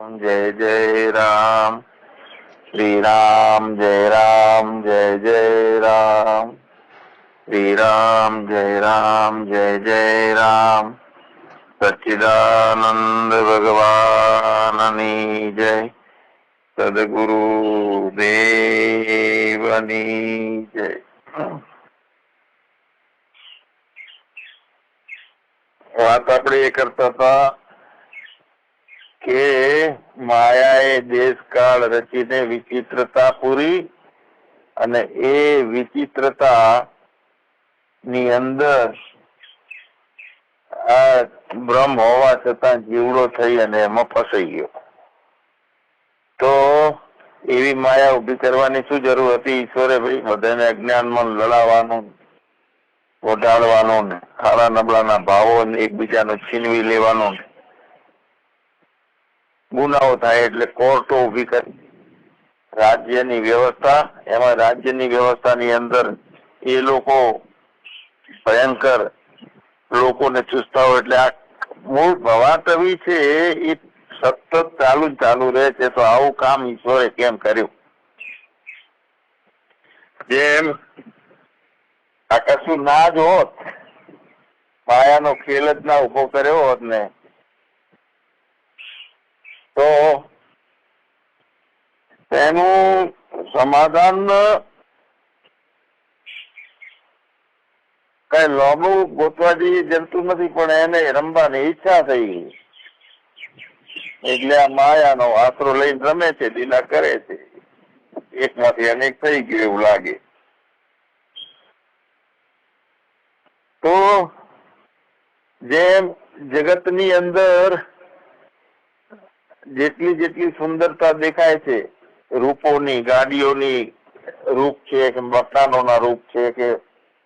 જય જય રામ શ્રી રામ જય રામ જય જય રામ શ્રી રામ જય રામ જય જય રામ સચ્ચિદાનંદ ભગવાનની જય સદગુરુ દેવની જય વાત આપણે એ કરતા હતા કે માયાએ દેશકાળ રચીને વિચિત્રતા પૂરી અને એ વિચિત્રતા ની અંદર આ બ્રહ્મ હોવા છતાં જીવડો થઈ અને એમાં ફસાઈ ગયો. તો એવી માયા ઊભી કરવાની શું જરૂર હતી? ઈશ્વરે ભાઈ, બધાને અજ્ઞાનમાં લડાવવાનું, ઓઢાડવાનું સારા નબળાના ભાવો એકબીજાનો છીનવી લેવાનો ગુનાઓ થાય એટલે કોર્ટો ઊભી કરી. રાજ્યની વ્યવસ્થા, એમાં રાજ્યની વ્યવસ્થાની અંદર એ લોકો ભયંકર લોકોને ચૂસતા હોય એટલે આ મૂળ ભવાતવી છે એ સતત ચાલુ જ ચાલુ રહે છે, તો આવું કામ ઈશ્વરે કેમ કર્યું? જેમ આ કશું ના જ હોત માયાનો ખેલ જ ના ઊભો કર્યો હોત ને તો તેનું સમાધાન, કઈ લોબુ ગોતવા જેવી જમતું નથી, પણ એને રમવાની ઈચ્છા થઈ. એટલે આ માયાનો આશરો લઈને રમે છે લીલા કરે છે. એકમાંથી અનેક થઈ ગયું એવું લાગે. તો જેમ જગતની અંદર જેટલી જેટલી સુંદરતા દેખાય છે, રૂપોની, ગાડીઓની રૂપ છે કે મકાનોના રૂપ છે કે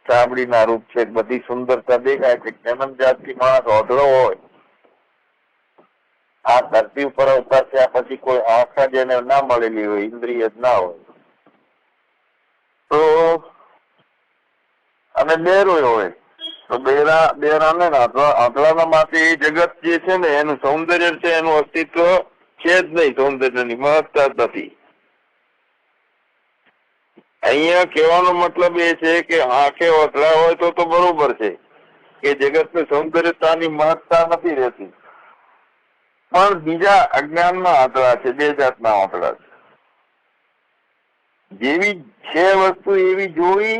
ચામડીના રૂપ છે, બધી સુંદરતા દેખાય છે. જન્મ જાતથી માણસ ઓઢળો હોય. આ ધરતી ઉપર અવતાર થયા પછી કોઈ આંખા જેને ના મળેલી હોય, ઇન્દ્રિય જ ના હોય. તો અને બેરો હોય. તો બેરા, બેરાને આંધળાના માટે જગત જે છે ને, એનું સૌંદર્ય છે, એનું અસ્તિત્વ છે નહીં સૌંદર્યની મહત્તા નથી અહીંયા કહેવાનો મતલબ એ છે કે આંખે ઓથળા હોય તો તો બરોબર છે કે જગતની સૌંદર્યતાની મહત્તા નથી રહેતી પણ બીજા અજ્ઞાનમાં આંતળા છે બે જાતના આંતળા છે જેવી છે વસ્તુ એવી જોઈ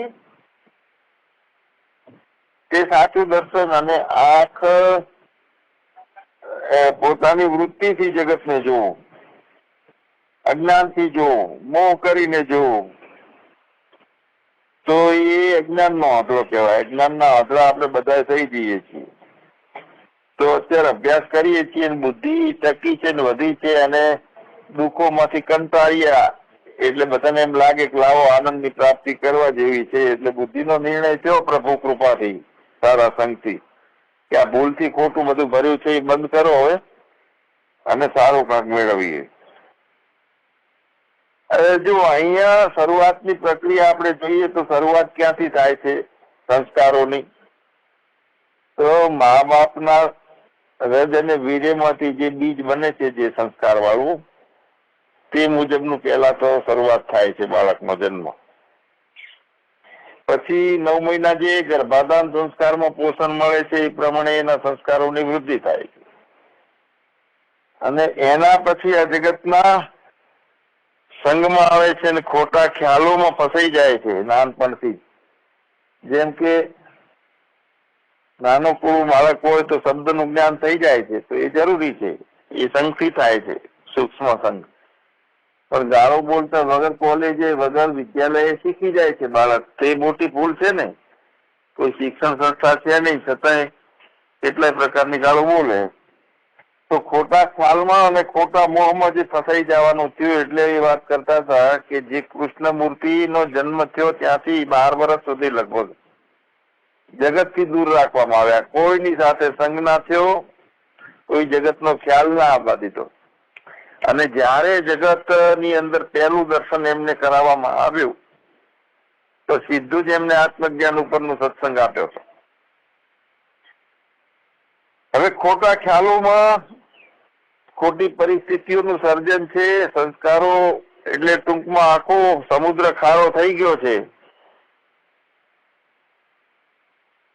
તે સાચું દર્શન અને આંખ પોતાની વૃત્તિથી જગતને જોવું અજ્ઞાનથી જોવું મોહ કરીને જોવું તો એ અજ્ઞાનનો આંકડો કહેવાય. અજ્ઞાનના આંકડા આપણે બધા થઈ જઈએ છીએ. તો અત્યારે અભ્યાસ કરીએ છીએ બુદ્ધિ ટકી છે ને વધી છે અને દુઃખોમાંથી કંટાળ્યા એટલે બધાને એમ લાગે કે લાવો આનંદની પ્રાપ્તિ કરવા જેવી છે. એટલે બુદ્ધિનો નિર્ણય થયો પ્રભુ કૃપાથી, સારા સંગથી. કે આ ભૂલથી ખોટું બધું ભર્યું છે એ બંધ કરો હવે અને સારું કાંક મેળવીએ. જો અહીંયા શરૂઆતની પ્રક્રિયા આપણે જોઈએ તો શરૂઆત ક્યાંથી થાય છે સંસ્કારોની? તો મા બાપના હૃદય અને માંથી જે બીજ બને છે જે સંસ્કાર વાળું તે મુજબનું પહેલા તો શરૂઆત થાય છે બાળકનો જન્મ. પછી નવ મહિના જે ગર્ભાધાન સંસ્કારમાં પોષણ મળે છે એ પ્રમાણે એના સંસ્કારોની વૃદ્ધિ થાય છે. અને એના પછી આ જગતના સંઘમાં આવે છે અને ખોટા ખ્યાલોમાં ફસાઈ જાય છે નાનપણથી. જેમ કે નાનો પૂરું બાળક હોય તો શબ્દનું જ્ઞાન થઈ જાય છે, તો એ જરૂરી છે. એ સંઘથી થાય છે, સૂક્ષ્મ સંઘ. પણ ગાળો બોલતા વગર કોલેજે વગર વિદ્યાલયે શીખી જાય છે બાળક. તે મોટી ભૂલ છે ને? કોઈ શિક્ષણ સંસ્થા છે નહીં, છતાંય કેટલાય પ્રકારની ગાળો બોલે. તો ખોટા ખ્યાલમાં અને ખોટા મોહમાં જે ફસાઈ જવાનું થયું એટલે એ વાત કરતા હતા કે જે કૃષ્ણ મૂર્તિ નો જન્મ થયો ત્યાંથી બાર વર્ષ સુધી લગભગ જગતથી દૂર રાખવામાં આવ્યા. કોઈની સાથે સંગ ના થયો કોઈ જગત નો ખ્યાલ ના આવવા દીધો અને જ્યારે જગતની અંદર પહેલું દર્શન એમને કરાવવામાં આવ્યું, તો સીધું જ એમને આત્મજ્ઞાન ઉપરનો સત્સંગ આપ્યો હતો. હવે ખોટા ખ્યાલોમાં ખોટી પરિસ્થિતિઓનું સર્જન છે, સંસ્કારો એટલે ટૂંકમાં આખો સમુદ્ર ખારો થઈ ગયો છે.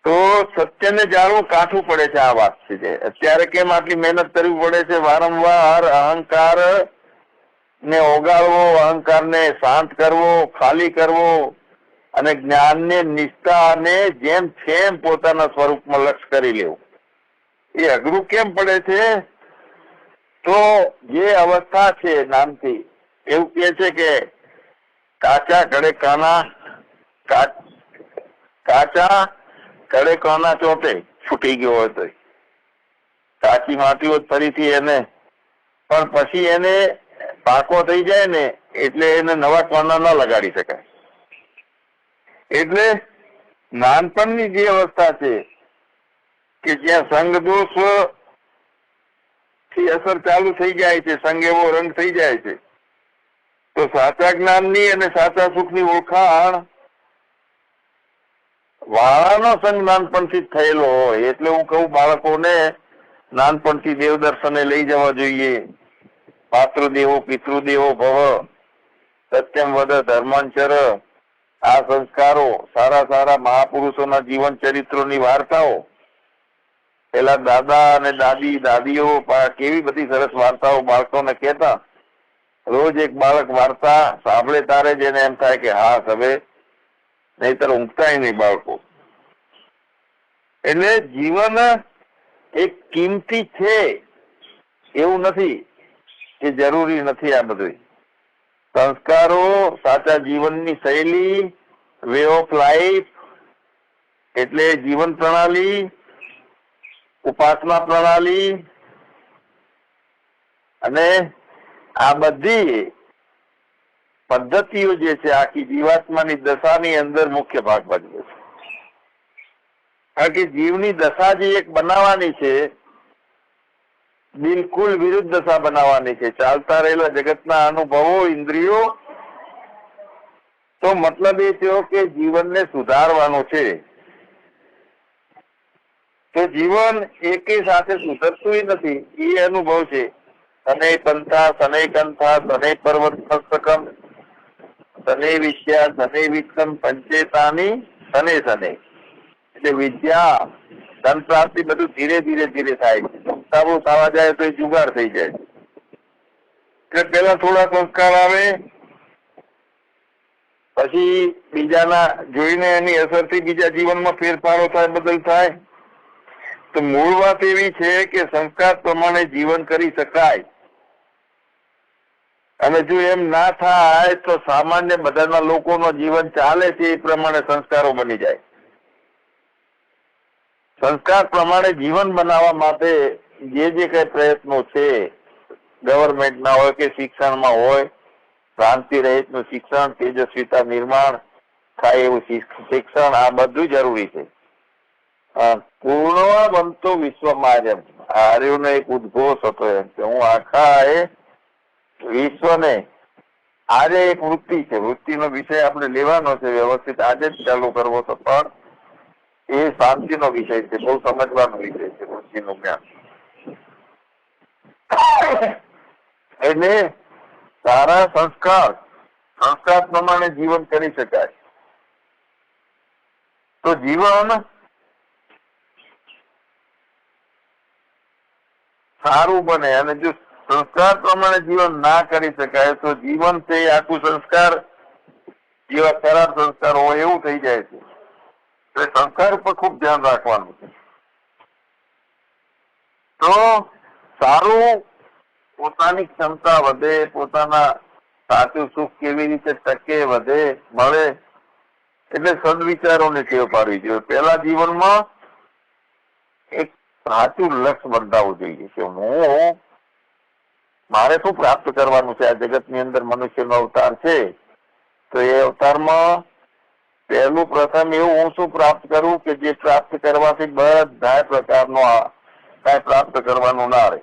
તો સત્યને જાણવું કાઠું પડે છે આ વાત છે. અત્યારે કેમ આટલી મહેનત કરવી પડે છે? વારંવાર અહંકાર ને ઓગાળવો, અહંકારને શાંત કરવો, ખાલી કરવો અને જ્ઞાનને, નિષ્ઠાને જેમ જેમ પોતાના સ્વરૂપમાં લક્ષ કરી લેવું. એ અઘરું કેમ પડે છે? તો જે અવસ્થા છે નામથી, એવું કે છે કે કાચા ઘડે કાના કાચા ઘડે કાના ચોટે છૂટી ગયો હતો કાચી માટીઓ ફરીથી એને, પણ પછી એને પાકો થઈ જાય ને, એટલે એને નવા કોના ન લગાડી શકાય. એટલે નાનપણની જે અવસ્થા છે, કે જ્યાં સંઘ દોષથી અસર ચાલુ થઈ જાય છે સંગ એવો રંગ થઈ જાય છે, તો સાચા જ્ઞાનની અને સાચા સુખની ઓળખાણ વાળાનો સંગ નાનપણથી જ થયેલો હોય, એટલે હું કહું બાળકોને નાનપણથી દેવ દર્શને લઈ જવા જોઈએ. માતૃદેવો પિતૃદેવો ભવ, સત્યમ વદ, ધર્માંચર, આ સંસ્કારો સારા સારા મહાપુરુષોના જીવન ચરિત્રોની વાર્તાઓ. પેલા દાદા અને દાદી, દાદીઓ કેવી બધી સરસ વાર્તાઓ બાળકોને કહેતા. રોજ એક બાળક વાર્તા સાંભળે તારે જ એને એમ થાય કે, હા હવે નહીતર ઊંઘતાય નહીં બાળકો. એટલે જીવન એક કિંમતી છે એવું નથી કે જરૂરી નથી આ બધું સંસ્કારો, સાચા જીવનની શૈલી વે ઓફ લાઈફ એટલે જીવન પ્રણાલી, ઉપાસના પ્રણાલી, અને આ બધી પદ્ધતિઓ જે છે, આખી જીવાત્માની દશાની અંદર મુખ્ય ભાગ ભજવે છે. કારણ કે જીવની દશા જે એક બનાવવાની છે, બિલકુલ વિરુદ્ધ દશા બનાવવાની છે. ચાલતા રહેલા જગતના અનુભવો, ઇન્દ્રિયો, તો મતલબ એ થયો કે જીવનને સુધારવાનું છે. તો જીવન એકે સાથે સુધરતું નથી, એ અનુભવ છે. શનૈ પંથા, શનૈ કંથા, શનૈ પર્વત, મસ્તકમ શનૈ વિદ્યા શને વિક્રમ પંચેતાની શને શને એટલે વિદ્યા ધન પ્રાપ્તિ બધું ધીરે ધીરે ધીરે થાય છે. સારું થવા જાય તો એ જુગાર થઈ જાય એટલે પેલા થોડા સંસ્કાર આવે, પછી બીજાના જોઈને એની અસરથી બીજા જીવનમાં ફેરફારો થાય, બદલ થાય. તો મૂળ વાત એવી છે કે સંસ્કાર પ્રમાણે જીવન કરી શકાય. અને જો એમ ના થાય, તો સામાન્ય બધાના લોકોનો જીવન ચાલે છે, એ પ્રમાણે સંસ્કારો બની જાય. સંસ્કાર પ્રમાણે જીવન બનાવવા માટે જે જે કઈ પ્રયત્નો છે, ગવર્મેન્ટના હોય કે શિક્ષણમાં હોય ક્રાંતિ રહિતનું શિક્ષણ, તેજસ્વીતા નિર્માણ થાય એવું શિક્ષણ આ બધું જરૂરી છે. પૂર્ણ બનતો વિશ્વમાં જેમ આર્યોનો એક ઉદ્ઘોષ હતો એમ કે હું આખા એ વિશ્વને આજે એક વૃત્તિ છે. વૃત્તિનો વિષય આપણે લેવાનો છે, વ્યવસ્થિત આજે જ ચાલુ કરવો તો પણ એ શાંતિનો વિષય છે, બહુ સમજવાનો વિષય છે, વૃત્તિનું જ્ઞાન. એટલે સારા સંસ્કાર સંસ્કાર પ્રમાણે જીવન કરી શકાય. તો જીવન સારું બને અને જો સંસ્કાર પ્રમાણે જીવન ના કરી શકાય, તો જીવન છે આખું સંસ્કાર જેવા ખરાબ સંસ્કાર હોય એવું થઈ જાય છે. એટલે સંસ્કાર ઉપર ખૂબ ધ્યાન રાખવાનું છે. તો સારું પોતાની ક્ષમતા વધે, પોતાના સાચું સુખ કેવી રીતે ટકે, વધે, મળે, એટલે સદવિચારોને ટેવ પાડવી જોઈએ. પેલા જીવનમાં એક સાચું લક્ષ્ય બંધાવવું જોઈએ કે હું મારે શું પ્રાપ્ત કરવાનું છે? આ જગતની અંદર મનુષ્યનો અવતાર છે. તો એ અવતારમાં પહેલું પ્રથમ એવું હું શું પ્રાપ્ત કરું કે જે પ્રાપ્ત કરવાથી બધા પ્રકારનો કઈ પ્રાપ્ત કરવાનું ના રહે.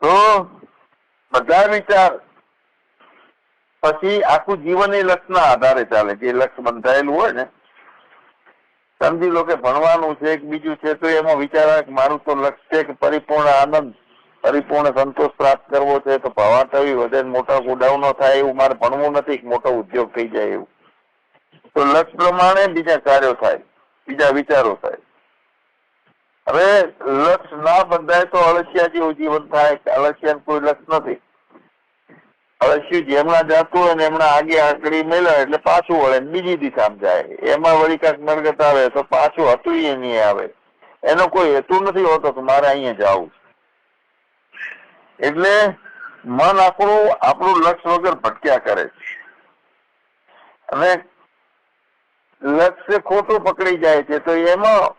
તો બધા વિચાર પછી આખું જીવન એ લક્ષ્યના આધારે ચાલે. જે લક્ષ્ય બંધાયેલું હોય ને સમજી લો કે ભણવાનું છે એક બીજું છે, તો એમાં વિચાર મારું તો લક્ષ્ય કે પરિપૂર્ણ આનંદ, પરિપૂર્ણ સંતોષ પ્રાપ્ત કરવો છે, તો ભવાટવી વધે મોટા ગોડાઉનો થાય એવું મારે ભણવું નથી મોટો ઉદ્યોગ થઈ જાય એવું. તો લક્ષ પ્રમાણે બીજા કાર્યો થાય, બીજા વિચારો થાય. હવે લક્ષ્ય ના બંધાય તો અળસિયા જેવું જીવન થાય અળસિયા કોઈ લક્ષ નથી. અળસિયું જેમના જતું હોય ને એમના આગે આંકડી મેળવે એટલે પાછું વળે બીજી દિશામાં જાય. એમાં વળી કાંઈક નરગત આવે તો પાછું હતું એ નહીં આવે. એનો કોઈ હેતુ નથી હોતો કે મારે અહીંયા જવું એટલે મન આપણું આપણું લક્ષ્ય વગર ભટક્યા કરે છે. અને લક્ષ્ય ખોટું પકડી જાય છે તો એમાં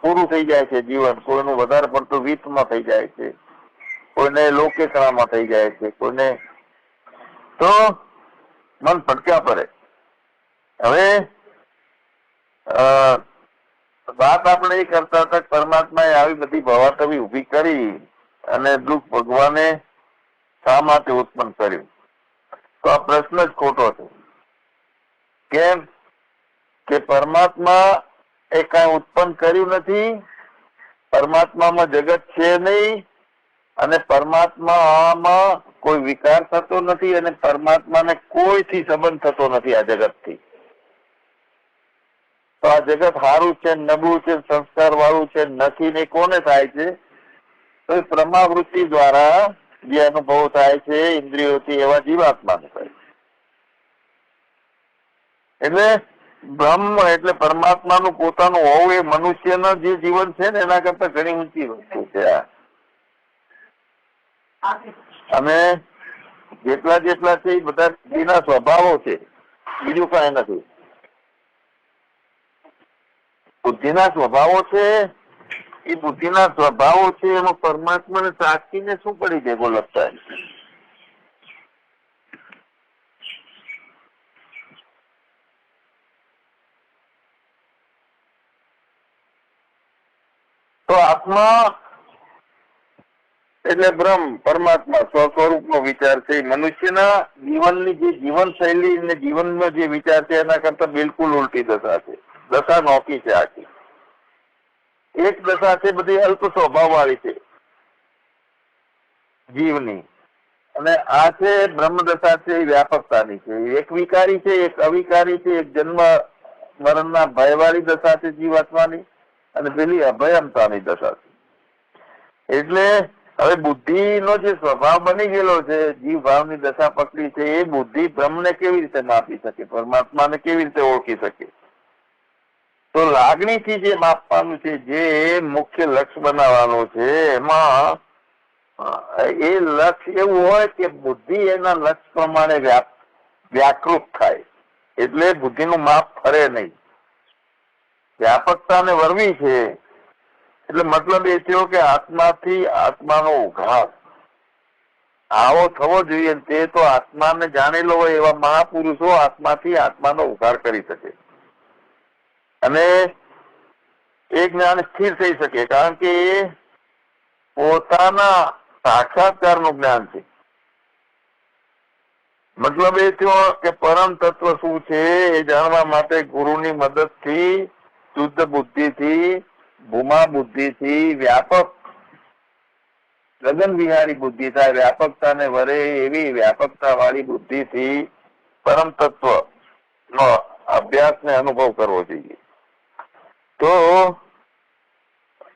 પૂરું થઈ જાય છે જીવન. કોઈનું વધારે પડતું વીતમાં થઈ જાય છે. કોઈને લોકેશણામાં થઈ જાય છે. કોઈને તો મન ભટક્યા પડે હવે વાત આપણે એ કરતા હતા પરમાત્માએ આવી બધી ભવાતવી ઊભી કરી અને દુઃખ ભગવાને શા માટે ઉત્પન્ન કર્યું? તો આ પ્રશ્ન જ ખોટો છે. કેમ કે પરમાત્મા એ કઈ ઉત્પન્ન કર્યું નથી, પરમાત્મામાં જગત છે નહીં, અને પરમાત્મામાં કોઈ વિકાર થતો નથી અને પરમાત્માને કોઈથી સંબંધ થતો નથી આ જગતથી. તો આ જગત સારું છે, નબળું છે સંસ્કાર વાળું છે, નથી ને કોને થાય છે? તો એ પ્રમાવૃત્તિ દ્વારા જે અનુભવ થાય છે, ઇન્દ્રિયોથી એવા જીવાત્માને થાય એટલે બ્રહ્મ એટલે પરમાત્માનું પોતાનું હોવું એ મનુષ્યના જે જીવન છે ને, એના કરતા ઘણી ઊંચી વસ્તુ છે આ અને જેટલા જેટલા છે એ બધા સ્ત્રીના સ્વભાવો છે. બીજું કઈ નથી. બુદ્ધિના સ્વભાવો છે એ બુદ્ધિના સ્વભાવો છે, એમાં પરમાત્માને સાક્ષીને શું પડી ભેગો લખતા તો આત્મા એટલે બ્રહ્મ, પરમાત્મા સ્વસ્વરૂપનો વિચાર છે. મનુષ્યના જીવનની જે જીવન અને જીવનનો જે વિચાર છે, એના કરતા બિલકુલ ઉલટી દશા છે. દશા નોકી છે આખી. એક દશા છે બધી અલ્પ સ્વભાવ વાળી છે. જીવની. અને આ છે બ્રહ્મ દશા છે વ્યાપકતાની છે. એક વિકારી છે, એક અવિકારી છે, એક જન્મ મરણના ભયવાળી દશા છે જીવાત્માની અને પેલી અભયમતાની દશા છે. એટલે હવે બુદ્ધિનો જે સ્વભાવ બની ગયેલો છે, જીવ ભાવની દશા પકડી છે, એ બુદ્ધિ બ્રહ્મને કેવી રીતે માપી શકે? પરમાત્માને કેવી રીતે ઓળખી શકે? તો લાગણીથી જે માપવાનું છે, જે મુખ્ય લક્ષ્ય બનાવવાનું છે, એમાં એ લક્ષ્ય એવું હોય કે બુદ્ધિ એના લક્ષ્ય પ્રમાણે વ્યાકૃત થાય. એટલે બુદ્ધિનું માપ ફરે નહીં. વ્યાપકતાને વરવી છે એટલે મતલબ એ થયો કે આત્માથી આત્માનો ઉઘાત આવો થવો જોઈએ તે તો આત્માને જાણેલો હોય એવા મહાપુરુષો આત્માથી આત્માનો ઉઘાર કરી શકે. અને એ જ્ઞાન સ્થિર થઈ શકે, કારણ કે એ પોતાના સાક્ષાત્કારનું જ્ઞાન છે. મતલબ એ થયો કે પરમ તત્વ શું છે એ જાણવા માટે ગુરુની મદદથી, શુદ્ધ બુદ્ધિથી ભૂમા બુદ્ધિથી વ્યાપક ગગન વિહારી બુદ્ધિ થાય વ્યાપકતાને વરે એવી વ્યાપકતા વાળી બુદ્ધિથી પરમ તત્વ નો અભ્યાસ ને અનુભવ કરવો જોઈએ. તો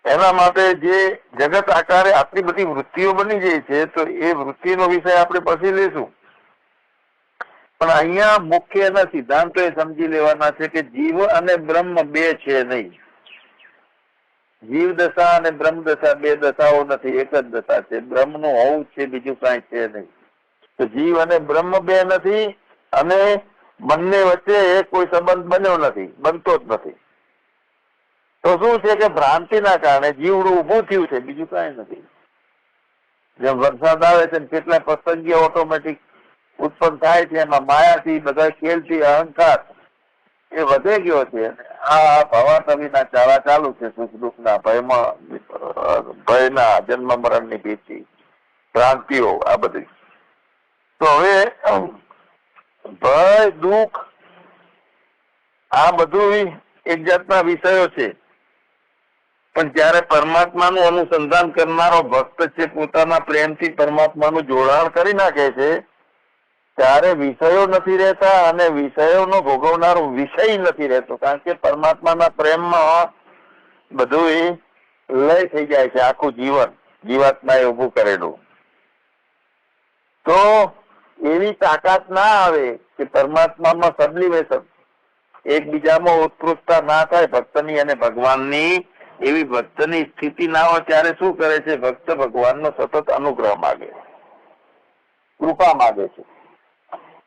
એના માટે જે જગત આકારે આટલી બધી વૃત્તિઓ બની જાય છે, તો એ વૃત્તિનો વિષય આપણે પછી લઈશું. પણ અહીંયા મુખ્ય એના સિદ્ધાંતો એ સમજી લેવાના છે કે જીવ અને બ્રહ્મ બે છે નહીં. જીવ દશા અને બ્રહ્મ દશા બે દશાઓ નથી, એક જ દશા છે. બ્રહ્મનું હોવું છે, બીજું કઈ છે નહીં. તો જીવ અને બ્રહ્મ બે નથી અને બંને વચ્ચે કોઈ સંબંધ બન્યો નથી, બનતો જ નથી. તો શું છે કે ભ્રાંતિના કારણે જીવડું ઊભું થયું છે, બીજું કઈ નથી. જેમ વરસાદ આવે છે ને કેટલા પસંદગી ઓટોમેટિક ઉત્પન્ન થાય છે, એમાં માયાથી, બધા ખેલથી, અહંકાર એ વધે ગયો છે. આ ભવાટવીના ચાલા ચાલુ છે સુખ દુઃખના ભયમાં, ભયના જન્મ મરણની ભીતિ, ક્રાંતિઓ, આ બધી. તો હવે ભય, દુઃખ, આ બધું એક જાતના વિષયો છે. પણ જ્યારે પરમાત્માનું અનુસંધાન કરનારો ભક્ત છે, પોતાના પ્રેમથી પરમાત્માનું જોડાણ કરી નાખે છે ત્યારે વિષયો નથી રહેતા અને વિષયોનો ભોગવનારો વિષય નથી રહેતો. કારણ કે પરમાત્માના પ્રેમમાં બધું લય થઈ જાય છે, આખું જીવન. જીવાત્મા એ ઉભું કરેલું. તો એવી તાકાત ના આવે કે પરમાત્મામાં સબલિમેશન એકબીજામાં ઉત્કૃષ્ટતા ના થાય ભક્તની અને ભગવાનની. એવી ભક્તની સ્થિતિ ના હોય ત્યારે શું કરે છે? ભક્ત ભગવાનનો સતત અનુગ્રહ માગે. કૃપા માગે છે.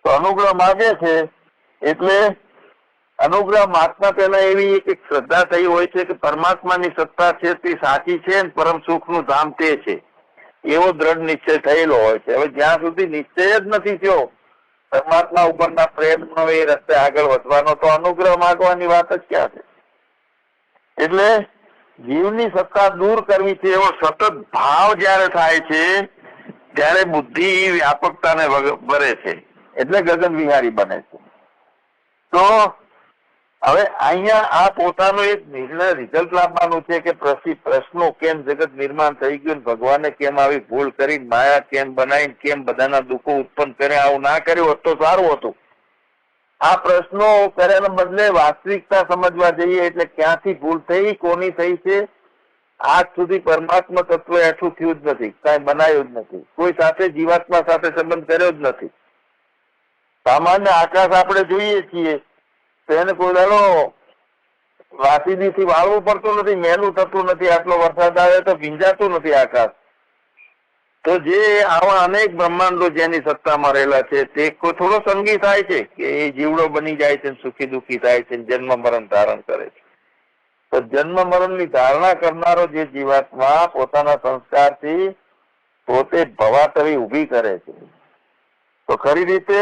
તો અનુગ્રહ માગે છે, એટલે અનુગ્રહ માગતા પહેલા એવી એક શ્રદ્ધા થઈ હોય છે કે પરમાત્માની સત્તા છે તે સાચી છે પરમ સુખનું ધામ તે છે. એવો દ્રઢ નિશ્ચય થયેલો હોય છે. હવે જ્યાં સુધી નિશ્ચય જ નથી થયો, પરમાત્મા ઉપરના પ્રેમનો એ રસ્તે આગળ વધવાનો, તો અનુગ્રહ માગવાની વાત જ ક્યાં છે? એટલે જીવની સત્તા દૂર કરવી છે, એવો સતત ભાવ જ્યારે થાય છે, ત્યારે બુદ્ધિ વ્યાપકતાને ભરે છે. એટલે ગગન વિહારી બને છે. તો હવે અહીંયા આ પોતાનો એક નિર્ણય રિઝલ્ટ લાવવાનું છે કે પ્રશ્નો કેમ જગત નિર્માણ થઈ ગયું ભગવાને કેમ આવી ભૂલ કરી, માયા કેમ બનાવી કેમ બધાના દુઃખો ઉત્પન્ન કર્યા આવું ના કર્યું હોત તો સારું હતું. આ પ્રશ્નો કર્યાના બદલે વાસ્તવિકતા સમજવા જઈએ એટલે ક્યાંથી ભૂલ થઈ, કોની થઈ છે? આજ સુધી પરમાત્મા તત્વ એઠું થયું જ નથી, કાંઈ બનાવ્યું જ નથી, કોઈ સાથે જીવાત્મા સાથે સંબંધ કર્યો જ નથી. સામાન્ય આકાશ આપણે જોઈએ છીએ. તો કોઈ વાસીદી થી વાળવું પડતું નથી, મેલું થતું નથી, આટલો વરસાદ આવે તો ભીંજાતું નથી આકાશ. તો જે આવા અનેક બ્રહ્માંડો જેની સત્તામાં રહેલા છે, તે થોડો સંગી થાય છે કે એ જીવડો બની જાય છે સુખી દુઃખી થાય છે જન્મ મરણ ધારણ કરે છે. તો જન્મ મરણની ધારણા કરનારો જે જીવાત્મા પોતાના સંસ્કારથી પોતે ભવાતરી ઊભી કરે છે. તો ખરી રીતે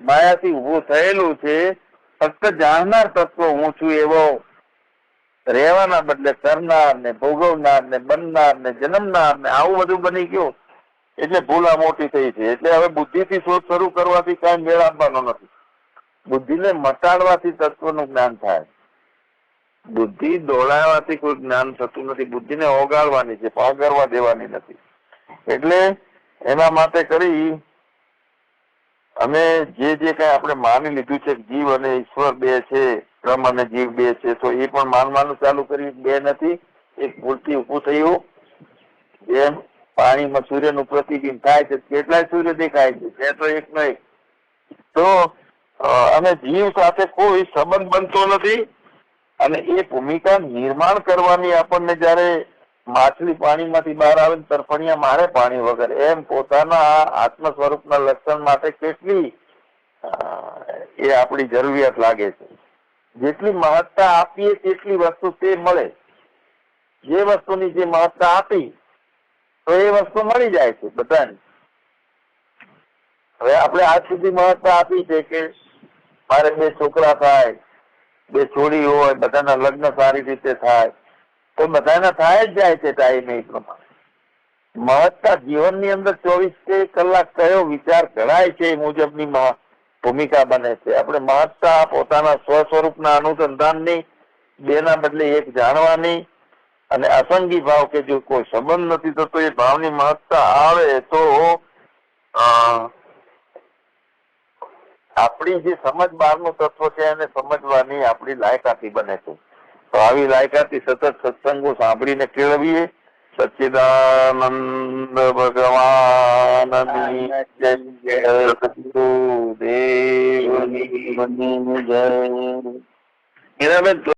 માયાથી ઉભું થયેલું છે, ફક્ત જાણનાર તત્વ હું છું એવો. રહેવાના બદલે કરનાર ને ભોગવનાર ને બનનાર ને જન્મનાર ને આવું બધું બની ગયું. એટલે ભૂલા મોટી થઈ છે. એટલે હવે બુદ્ધિથી શોધ શરૂ કરવાથી કાંઈ મેળ આપવાનો નથી. બુદ્ધિને મટાડવાથી તત્વનું જ્ઞાન થાય. બુદ્ધિ દોડાવવાથી કોઈ જ્ઞાન થતું નથી. બુદ્ધિને ઓગાળવાની છે પાગરવા દેવાની નથી. એટલે એના માટે કરી અમે જે જે કઈ આપણે માની લીધું છે જીવ અને ઈશ્વર બે છે ક્રમ અને જીવ બે છે, તો એ પણ માનવાનું ચાલુ કર્યું બે નથી. એક ભૂલથી ઊભું થયું, જેમ પાણીમાં સૂર્યનું પ્રતિબિંબ થાય છે, કેટલાય સૂર્ય દેખાય છે, બે તો એક નહીં. તો અને જીવ સાથે કોઈ સંબંધ બનતો નથી. અને એ ભૂમિકા નિર્માણ કરવાની આપણને જયારે માછલી પાણીમાંથી બહાર આવે તરફણિયા મારે પાણી વગર. એમ પોતાના આત્મ સ્વરૂપના લક્ષણ માટે કેટલી એ આપણી જરૂરિયાત લાગે છે. જેટલી મહત્તા આપીએ તેટલી વસ્તુ તે મળે. જે વસ્તુની જે મહત્તા આપી, તો એ વસ્તુ મળી જાય છે બધાને. હવે આપણે આજ સુધી મહત્તા આપી છે કે મારે બે છોકરા થાય, બે છોડી હોય, બધાના લગ્ન સારી રીતે થાય. તો બધાના થાય જ જાય છે ટાઈમ એ પ્રમાણે. મહત્તા જીવનની અંદર ચોવીસ કલાક કયો વિચાર કરાય છે એ મુજબની ભૂમિકા બને છે. આપણે મહત્તા પોતાના સ્વ સ્વરૂપના અનુસંધાનની, બેના બદલે એક જાણવાની અને અસંગી ભાવ કે જો કોઈ સંબંધ નથી થતો, એ ભાવની મહત્તા આવે તો આપણી જે સમજ બહારનું તત્વ છે એને સમજવાની આપણી લાયકાતી બને છે. તો આવી લાયકાતી સતત સત્સંગો સાંભળીને કેળવીએ. સચ્ચિદાનંદ ભગવાનની જય. સદગુરુદેવની જય.